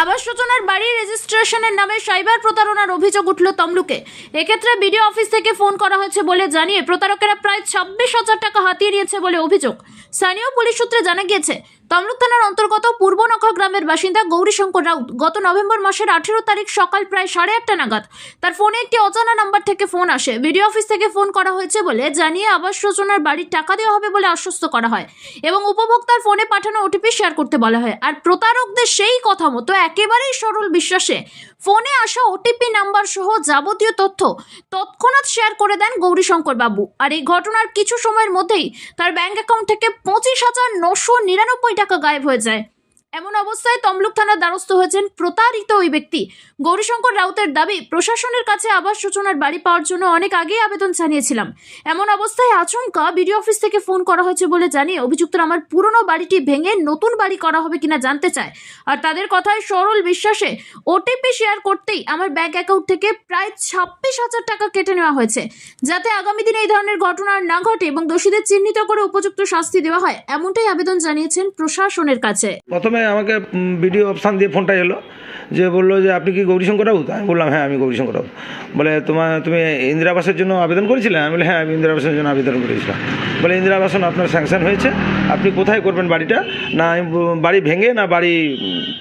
আবাস যোজনার বাড়ির রেজিস্ট্রেশনের নামে সাইবার প্রতারণার অভিযোগ উঠল তমলুকে। এক্ষেত্রে বিডিও অফিস থেকে ফোন করা হয়েছে বলে জানিয়ে প্রতারকেরা প্রায় ছাব্বিশ হাজার টাকা হাতিয়ে নিয়েছে বলে অভিযোগ। স্থানীয় পুলিশ সূত্রে জানা গিয়েছে তমলুক থানার অন্তর্গত পূর্বনখা গ্রামের বাসিন্দা গৌরীশঙ্কর রাউত গত নভেম্বর মাসের আঠেরো তারিখ সকাল প্রায় সাড়ে আটটা নাগাদ তার ফোনে একটি অজানা নাম্বার থেকে ফোন আসে। বিডিও অফিস থেকে ফোন করা হয়েছে বলে জানিয়ে আবাস যোজনার বাড়ির টাকা দেওয়া হবে বলে আশ্বস্ত করা হয় এবং উপভোক্তার ফোনে পাঠানো ওটিপি শেয়ার করতে বলা হয়। আর প্রতারকদের সেই কথা মতো একেবারেই সরল বিশ্বাসে ফোনে আসা ওটিপি নাম্বার সহ যাবতীয় তথ্য তৎক্ষণাৎ শেয়ার করে দেন গৌরীশঙ্কর বাবু। আর এই ঘটনার কিছু সময়ের মধ্যেই তার ব্যাংক অ্যাকাউন্ট থেকে পঁচিশ হাজার নশো নিরানব্বই টাকা গায়েব হয়ে যায়। এমন অবস্থায় তমলুক থানার দ্বারস্থ হয়েছেন প্রতারিত ওই ব্যক্তি। গৌরীশঙ্কর রাউতের দাবি, প্রশাসনের কাছে আবাস যোজনার বাড়ি পাওয়ার জন্য অনেক আগেই আবেদন জানিয়েছিলাম। এমন অবস্থায় আচমকা বিডিও অফিস থেকে ফোন করা হয়েছে বলে জানিয়ে অভিযুক্তরা আমার পুরনো বাড়িটি ভেঙে নতুন বাড়ি করা হবে কিনা জানতে চায়। আর তাদের কথায় সরল বিশ্বাসে ওটিপি শেয়ার করতেই আমার ব্যাংক অ্যাকাউন্ট থেকে প্রায় ছাব্বিশ হাজার টাকা কেটে নেওয়া হয়েছে, যাতে আগামী দিনে এই ধরনের ঘটনা না ঘটে এবং দোষীদের চিহ্নিত করে উপযুক্ত শাস্তি দেওয়া হয়, এমনটাই আবেদন জানিয়েছেন প্রশাসনের কাছে। প্রথমে আমাকে ভিডিও অপশান দিয়ে ফোনটা এলো, যে বলল যে, আপনি কি গৌরীশঙ্কর রাউত আমি বললাম হ্যাঁ আমি গৌরীশঙ্কর রাউত বলে তোমার তুমি ইন্দিরাবাসের জন্য আবেদন করেছিলে? আমি বলি হ্যাঁ আমি ইন্দিরাবাসের জন্য আবেদন করেছিলাম। বলে, ইন্দিরা আবাসন, আপনার স্যাংশন হয়েছে। আপনি কোথায় করবেন বাড়িটা? না, আমি বাড়ি ভেঙে না বাড়ি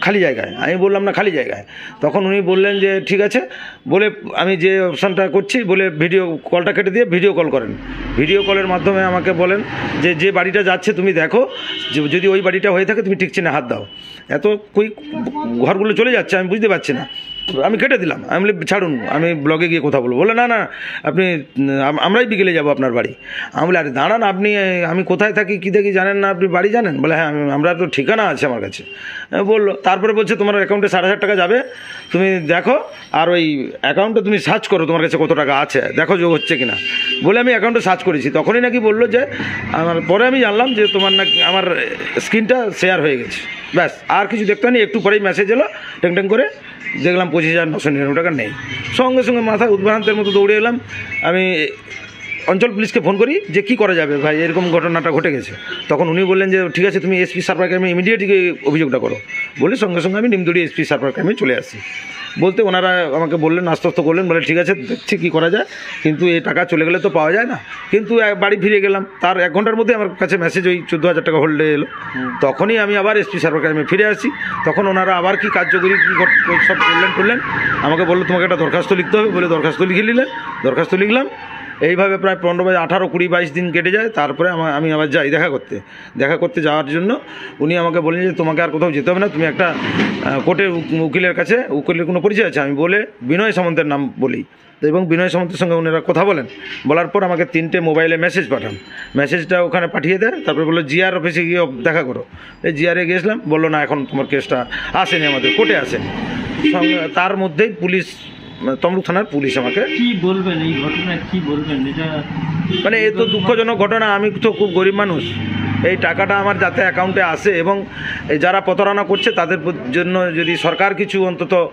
খালি জায়গায়? আমি বললাম, না, খালি জায়গায়। তখন উনি বললেন যে, ঠিক আছে। বলে, আমি যে অপশানটা করছি, বলে, ভিডিও কলটা কেটে দিয়ে ভিডিও কল করেন। ভিডিও কলের মাধ্যমে আমাকে বলেন যে যে বাড়িটা যাচ্ছে, তুমি দেখো। যদি ওই বাড়িটা হয়ে থাকে, তুমি ঠিক চিহ্নে হাত দাও। এত কুইক ঘরগুলো চলে যাচ্ছে, আমি বুঝতে পারছি না। আমি কেটে দিলাম। আমি বলি, ছাড়ুন, আমি ব্লগে গিয়ে কথা বলব। বলে, না না, আপনি আমরাই বিকেলে যাব আপনার বাড়ি। আমি বলি, আরে, দাঁড়ান, আপনি আমি কোথায় থাকি, কী দেখি জানেন না, আপনি বাড়ি জানেন? বলে হ্যাঁ আমি, আমরা তো ঠিকানা আছে আমার কাছে। বলল, তারপরে বলছে, তোমার অ্যাকাউন্টে সাড়ে হাজার টাকা যাবে। তুমি দেখো, আর ওই অ্যাকাউন্টে তুমি সার্চ করো, তোমার কাছে কত টাকা আছে। দেখো যোগ হচ্ছে কিনা। বলে, আমি অ্যাকাউন্টে সার্চ করেছি। তখনই নাকি বলল যে, আমার, পরে আমি জানলাম যে, তোমার নাকি, আমার স্ক্রিনটা শেয়ার হয়ে গেছে। ব্যাস, আর কিছু দেখতে হয়নি, একটু পরেই মেসেজ এলো ট্যাং ট্যাং করে। দেখলাম পঁচিশ হাজার নশো নিরানব্বই টাকা নেই। সঙ্গে সঙ্গে মাথায় উদ্ভ্রান্তের মতো দৌড়ে এলাম। আমি অঞ্চল পুলিশকে ফোন করি যে কি করা যাবে ভাই, এরকম ঘটনাটা ঘটে গেছে। তখন উনি বললেন যে, ঠিক আছে, তুমি এসপি সার্ভার ক্রাইমে ইমিডিয়েটলি অভিযোগটা করো। বলে সঙ্গে সঙ্গে আমি নিমদুড়ি এসপি সার্ভার ক্রাইমে চলে আসি। বলতে ওনারা আমাকে বললেন আশ্বস্ত করলেন বলে ঠিক আছে দেখছি কী করা যায়। কিন্তু এই টাকা চলে গেলে তো পাওয়া যায় না। কিন্তু বাড়ি ফিরে গেলাম। তার এক ঘণ্টার মধ্যে আমার কাছে মেসেজ ওই চোদ্দ হাজার টাকা হোল্ডে এলো। তখনই আমি আবার এসপি সার্ভার ক্রাইমে ফিরে আসি। তখন ওনারা আবার কি কার্যকরী কী সব করলেন করলেন আমাকে বলল তোমাকে একটা দরখাস্ত লিখতে হবে। বলে দরখাস্ত লিখে নিলেন। দরখাস্ত লিখলাম। এইভাবে প্রায় পনেরো বাই আঠারো, কুড়ি, বাইশ দিন কেটে যায়। তারপরে আমি আবার যাই দেখা করতে। দেখা করতে যাওয়ার জন্য উনি আমাকে বললেন যে, তোমাকে আর কোথাও যেতে হবে না, তুমি একটা কোর্টের উকিলের কাছে, উকিলের কোনো পরিচয় আছে? আমি বলে, বিনয় সামন্তের নাম বলি। এবং বিনয় সামন্তের সঙ্গে ওনারা কথা বলেন। বলার পর আমাকে তিনটে মোবাইলে মেসেজ পাঠান। মেসেজটা ওখানে পাঠিয়ে দেয়, তারপরে বলল জিআর অফিসে গিয়ে দেখা করো। এই জিআরে গিয়েছিলাম, বলল, না, এখন তোমার কেসটা আসেনি, আমাদের কোর্টে আসেনি। সঙ্গে, তার মধ্যেই পুলিশ তমলুক থানার পুলিশ আমাকে। কি বলবেন? এই ঘটনা কি বলবেন? এটা মানে এ তো দুঃখজনক ঘটনা আমি তো খুব গরিব মানুষ। এই টাকাটা আমার যাতে অ্যাকাউন্টে আসে এবং যারা প্রতারণা করছে তাদের জন্য যদি সরকার কিছু অন্তত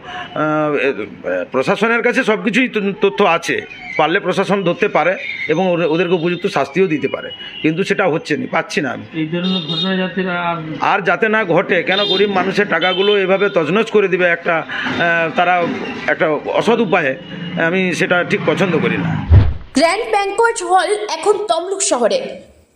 প্রশাসনের কাছে সব কিছুই তো- তথ্য আছে পারলে প্রশাসন ধরতে পারে এবং ওদের- ওদেরকে উপযুক্ত শাস্তিও দিতে পারে। কিন্তু সেটা হচ্ছে না পাচ্ছি না আমি। এই ধরনের ঘটনা যাতে আর আর যাতে না ঘটে কেন গরিব মানুষের টাকাগুলো এভাবে তজনজ করে দিবে একটা তারা একটা অসৎ উপায়ে আমি সেটা ঠিক পছন্দ করি না। গ্র্যান্ড ব্যাংকোয়েট হল এখন তমলুক শহরে।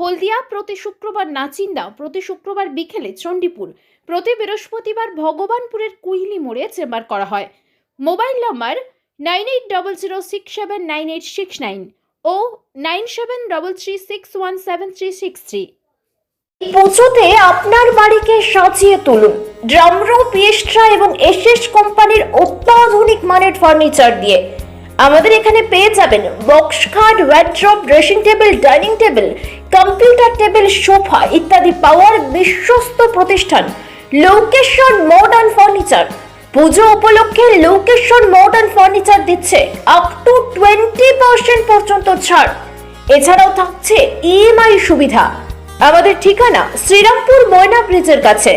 হলদিয়া প্রতি শুক্রবার নাচিন্দা, প্রতি শুক্রবার বিকেলে চণ্ডীপুর। প্রতি বৃহস্পতিবার ভগবানপুরের কুইলি মোড়ে চেম্বার করা হয়। Mobile number nine eight double zero six seven nine eight six nine ও nine seven double three six one seven three six three. পুজোতে আপনার বাড়িকে সাজিয়ে তুলুন। ড্রামরো পিয়েস্ট্রা এবং এসএস কোম্পানির অত্যাধুনিক মানের ফার্নিচার দিয়ে। আমাদের এখানে পেয়ে যাবেন বক্স খাট wardrobe, dressing table, dining table computer table, sofa ইত্যাদি পাওয়ার বিশ্বস্ত প্রতিষ্ঠান লোকেশন মডার্ন ফার্নিচার পুজো উপলক্ষে লোকেশন মডার্ন ফার্নিচার দিচ্ছে আপ টু টোয়েন্টি পার্সেন্ট পর্যন্ত ছাড়। এছাড়াও থাকছে ইএমআই সুবিধা। আমাদের ঠিকানা শ্রীরামপুর ময়না ব্রিজের কাছে।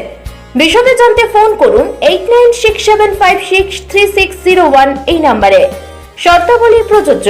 বিশদে জানতে ফোন করুন eight nine six seven five six three six zero one এই নাম্বারে শর্তাবলী প্রযোজ্য।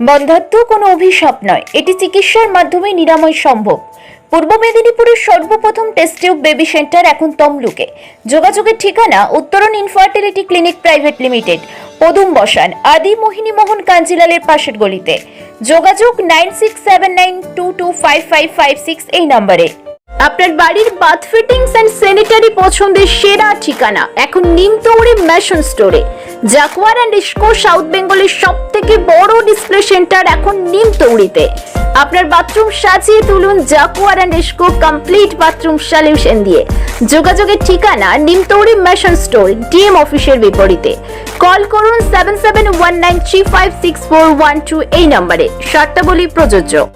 বন্ধাত্ম কোনো অভিশাপ নয়। এটি চিকিৎসার মাধ্যমে নিরাময় সম্ভব। পূর্ব মেদিনীপুরের সর্বপ্রথম টেস্ট টিউব বেবি সেন্টার এখন তমলুকে। যোগাযোগের ঠিকানা উত্তরণ ইনফার্টিলিটি ক্লিনিক প্রাইভেট লিমিটেড পদুম বসান, আদি মোহিনী মোহন কাঞ্জিলালের পাশের গলিতে। যোগাযোগ nine six seven nine two two five five five six এই নম্বরে। আপনার বাড়ির বাথ ফিটিংস অ্যান্ড স্যানিটারি পছন্দের সেরা ঠিকানা, এখন নিমতৌড়ি ম্যাশন স্টোরে। জাকুয়ার অ্যান্ড ইস্কো সাউথ বেঙ্গলের সব থেকে বড় ডিসপ্লে সেন্টার এখন নিমতৌড়িতে আপনার বাথরুম সাজিয়ে তুলুন Jaquar and Essco complete bathroom solution দিয়ে। যোগাযোগের ঠিকানা নিমতৌড়ি ম্যাশন স্টোর ডিএম অফিসের বিপরীতে। কল করুন seven seven one nine three five six four one two এই নম্বরে। শর্তাবলী প্রযোজ্য।